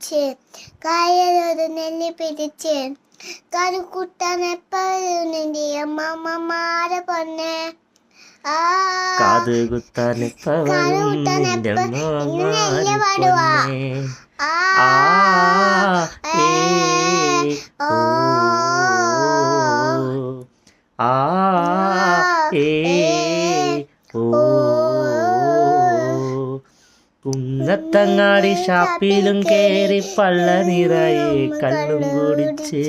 കുടിച്ച് കായലൊരു നെല്ലി പിടിച്ച് കരുക്കുട്ടൻ എപ്പോഴും നിന്റെ അമ്മമ്മമാരെ പൊന്നെ. ആ കാത് കുന്നത്തങ്ങാടി ഷാപ്പിലും കേറി പള്ള നിറയെ കള്ളും കുടിച്ച്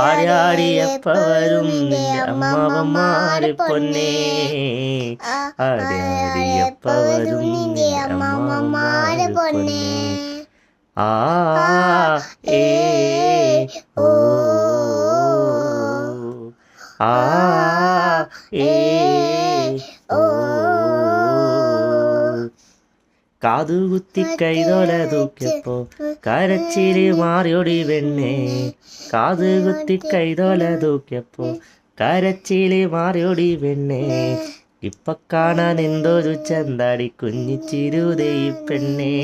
ആരാടിയപ്പ വരും അമ്മാവന്മാരെ പൊന്നേ. ആരാടിയപ്പ വരും അമ്മാവന്മാരെ പൊന്നേ. ആ ഏ ഓ ആ ഏ കാതുകുത്തി കൈതോല തൂക്കിയപ്പോ കരച്ചിരി മാറിയൊടി വെണ്ണേ കാതുകുത്തി കൈതോല തൂക്കിയപ്പോ കരച്ചിരി മാറിയൊടി വെണ്ണേ ഇപ്പൊ കാണാൻ എന്തൊരു ചന്താടി കുഞ്ഞിച്ചിരുതേ പെണ്ണേ.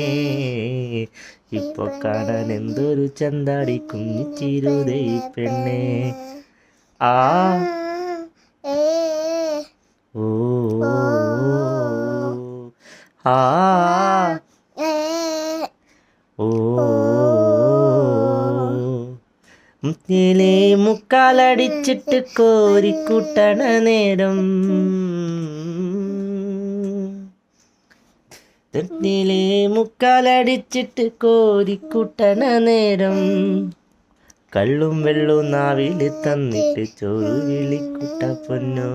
ഇപ്പൊ കാണാൻ എന്തൊരു ചന്താടി കുഞ്ഞിച്ചിരുതേ പെണ്ണേ. ആ. ഓ ആ. ഓ. മുക്കാലടിച്ചിട്ട് കോരിക്കൂട്ടണ നേരം. മുത്തിലെ മുക്കാലടിച്ചിട്ട് കോരിക്കൂട്ടണ നേരം. കള്ളും വെള്ളവും നാവിൽ തന്നിട്ട് ചോറ് വിളിക്കൂട്ട പൊന്നോ.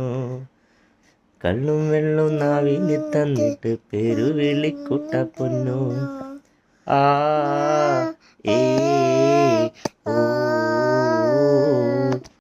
കള്ളും വെള്ളവും നാവിൽ തന്നിട്ട് പേരു വിളിക്കൂട്ട പൊന്നോ. ah, ah. ah.